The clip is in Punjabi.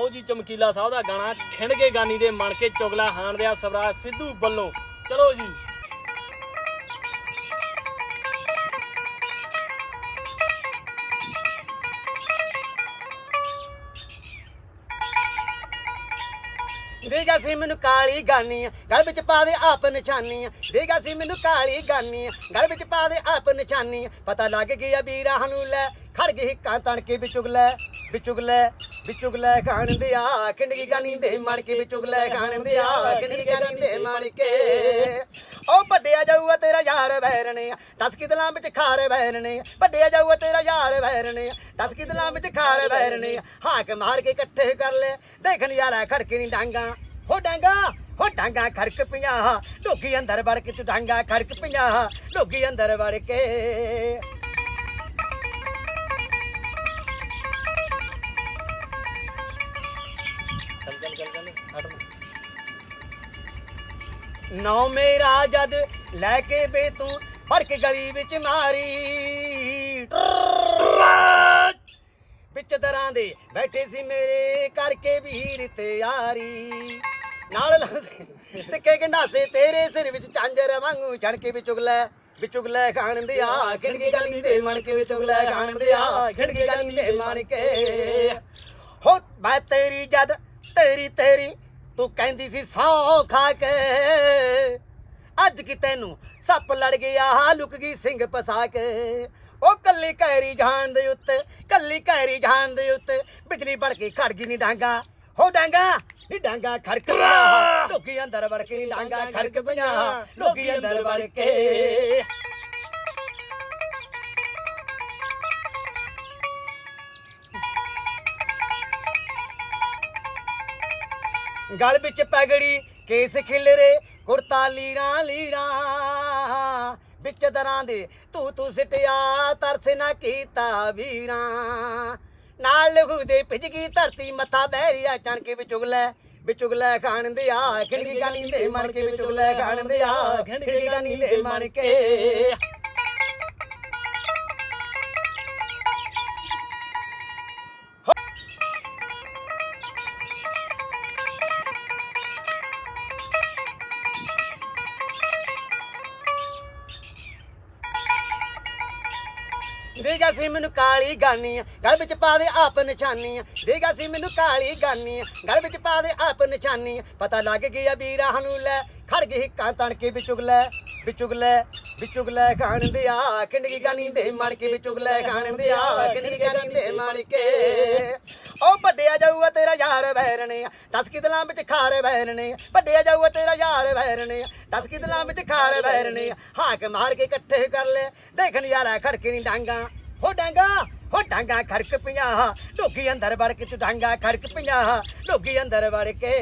ਲਓ ਜੀ ਚਮਕੀਲਾ ਸਾਹਿਬ ਦਾ ਗਾਣਾ ਖਿੰਡ ਕੇ ਗਾਨੀ ਦੇ ਮਣ ਕੇ ਚੁਗਲਾ ਹਾਣ ਦਿਆ ਸਵਰਾਜ ਸਿੱਧੂ ਵੱਲੋਂ। ਚਲੋ ਜੀ। ਦੇਗਾ ਸੀ ਮੈਨੂੰ ਕਾਲੀ ਗਾਨੀ ਆ ਗਲ ਵਿੱਚ ਪਾ ਦੇ ਆਪ ਨਿਸ਼ਾਨੀ ਆ। ਦੇਗਾ ਸੀ ਮੈਨੂੰ ਕਾਲੀ ਗਾਨੀ ਆ ਗਲ ਵਿੱਚ ਪਾ ਦੇ ਆਪ ਨਿਸ਼ਾਨੀ ਆ। ਪਤਾ ਲੱਗ ਗਿਆ ਵੀਰਾ ਨੂੰ ਲੈ, ਖੜ ਗਈ ਕਾਂ ਤਣ ਕੇ ਵਿਚੁਗਲੇ ਵਿਚੁਗਲੇ ਵਿਚੁਗਲੇ ਖਾਣ ਕਿੰਡਗੀ ਗਾਨੀ ਦੇ ਮੜ ਵਿਚੁਗਲੇ ਖਾਣ ਕਿੰਡਗੀ ਗਾਨੀ ਦੇ ਮੜ ਕੇ ਵੱਡਿਆ ਜਾਊਗਾ ਤੇਰਾ ਯਾਰ ਵੈਰਨੇ ਦਸ ਕਿਦਲਾਂ ਵਿੱਚ ਖਾਰ ਵੈਰਨੇ ਵੱਡਿਆ ਜਾਊਗਾ ਤੇਰਾ ਯਾਰ ਵੈਰਨੇ ਦਸ ਕਿਦਲਾਂ ਵਿੱਚ ਖਾਰ ਵੈਰਨੇ ਹਾਕ ਮਾਰ ਕੇ ਇਕੱਠੇ ਕਰ ਲੈ, ਦੇਖਣ ਯਾਰਾ ਖੜਕੇ ਨਹੀਂ ਡਾਂਗਾ। ਹੋ ਡਾਂਗਾ ਹੋ ਡਾਂਗਾ ਖੜਕ ਪਿਆ ਢੋਗੀ ਅੰਦਰ ਵੜ ਕੇ ਤੂੰ ਡਾਂਗਾ ਖੜਕ ਪਿਆ ਢੋਗੀ ਅੰਦਰ ਵੜ ਕੇ ਨੌ ਮੇਰਾ ਜਦ ਲੈ ਕੇ ਬੇ ਤੂੰ ਫੜ ਕੇ ਗਲੀ ਵਿੱਚ ਮਾਰੀ। ਵਿੱਚ ਦਰਾਂ ਦੇ ਬੈਠੇ ਸੀ ਮੇਰੇ ਕਰਕੇ ਵੀਰ ਤਿਆਰੀ ਨਾਲ ਲਾਉਂਦੇ ਟਿੱਕੇ ਗੰਡਾਸੇ ਤੇਰੇ ਸਿਰ ਵਿੱਚ ਚਾਂਜਰ ਵਾਂਗੂ ਛੜ ਕੇ ਵਿਚੁਗਲੇ ਵਿਚੁਗਲੇ ਖਾਣ ਦੇ ਆ। ਖਿੰਡਕੀ ਗਾਲੀ ਦੇ ਮਣ ਕੇ ਵਿਚੁਗਲੇ ਖਾਣ ਦੇ ਆ। ਖਿੰਡਕੀ ਗਾਲੀ ਦੇ ਮਣ ਕੇ ਹੋ ਮੈਂ ਤੇਰੀ ਜਦ ਤੇਰੀ ਤੇਰੀ ਤੂੰ ਕਹਿੰਦੀ ਸੀ ਸੌ ਖਾ ਕੇ। ਅੱਜ ਕਿ ਤੈਨੂੰ ਸੱਪ ਲੜ ਗਿਆ ਲੁਕ ਗਈ ਸਿੰਘ ਫਸਾ ਕੇ। ਉਹ ਕੱਲੀ ਕੈਰੀ ਜਾਨ ਦੇ ਉੱਤੇ ਕੱਲੀ ਕੈਰੀ ਜਾਨ ਦੇ ਉੱਤੇ ਬਿਜਲੀ ਬਣ ਕੇ ਖੜ ਗਈ ਨੀ ਡਾਂਗਾ। ਹੋ ਡਾਂਗਾ ਨੀ ਡਾਂਗਾ ਖੜਕ ਪਿਆ ਲੋਕੀ ਅੰਦਰ ਵੜ ਕੇ ਨੀ ਡਾਂਗਾ ਖੜਕ ਪਿਆ ਲੋਕੀ ਅੰਦਰ ਵੜ ਕੇ। ਗਲ ਵਿੱਚ ਪਗੜੀ ਕੇਸ ਖਿਲਰੇ ਕੁੜਤਾ ਲੀਰਾਂ ਲੀਰਾਂ। ਵਿੱਚ ਦਰਾਂ ਦੇ ਤੂੰ ਤੂੰ ਸਿਟਿਆ ਤਰਸ ਨਾ ਕੀਤਾ ਵੀਰਾਂ। ਨਾਲ ਲਹੂ ਦੇ ਭਿਜ ਗਈ ਧਰਤੀ ਮੱਥਾ ਬਹਿਰਿਆ ਚਣ ਕੇ ਵਿਚੁਗਲੇ ਵਿਚੁਗਲੇ ਖਾਣ ਦੇ ਆ। ਖਿੰਡੀ ਗਾਨੀ ਦੇ ਮਣ ਕੇ ਵਿਚੁਗਲੇ ਖਾਣ ਦੇ ਆ। ਖਿੰਡੀ ਗਾਨੀ ਦੇ ਮਣ ਕੇ ਦੇਗਾ ਸੀ ਮੈਨੂੰ ਕਾਲੀ ਗਾਨੀ ਗਲ ਵਿੱਚ ਪਾ ਦੇ ਆਪ ਨਿਸ਼ਾਨੀ ਆ। ਦੇਗਾ ਸੀ ਮੈਨੂੰ ਕਾਲੀ ਗਾਨੀ ਆ ਗਲ ਵਿੱਚ ਪਾ ਦੇ ਆਪ ਨਿਸ਼ਾਨੀ ਆ। ਪਤਾ ਲੱਗ ਗਿਆ ਵੀਰਾ ਨੂੰ ਲੈ, ਖੜ ਗਈ ਕਾਂ ਤਣ ਕੇ ਵਿਚੁਗਲੇ ਵਿਚੁਗਲੇ ਵਿਚੁਗਲੇ ਖਾਣ ਦੇ ਆ ਕਿੰਡਗੀ ਗਾਨੀ ਦੇ ਮੜ ਕੇ ਵਿਚੁਗਲੇ ਖਾਣ ਦੇ ਆ ਕਿੰਡਗੀ ਗਾਨੀ ਦੇ ਮੜ ਕੇ ਉਹ ਵੱਡਿਆ ਜਾਊਗਾ ਤੇਰਾ ਯਾਰ ਵੈਰਨੇ ਦਸ ਕਿਦਲਾਂ ਵਿੱਚ ਖਾਰ ਵੈਰਨੇ ਵੱਡਿਆ ਜਾਊਗਾ ਤੇਰਾ ਯਾਰ ਵੈਰਨੇ ਦਸ ਕਿਦਲਾਂ ਵਿੱਚ ਖਾਰ ਵੈਰਨੇ ਹਾਕ ਮਾਰ ਕੇ ਇਕੱਠੇ ਕਰ ਲੈ ਦੇਖਣ ਯਾਰਾ ਖੜਕੇ ਨਹੀਂ ਡਾਂਗਾ। ਹੋ ਡਾਂਗਾ ਹੋ ਡਾਂਗਾ ਖੜਕ ਪਿਆ। ਲੋਕੀ ਅੰਦਰ ਵੜ ਕੇ ਤੂੰ ਡਾਂਗਾ ਖੜਕ ਪਿਆ। ਲੋਕੀ ਅੰਦਰ ਵੜ ਕੇ।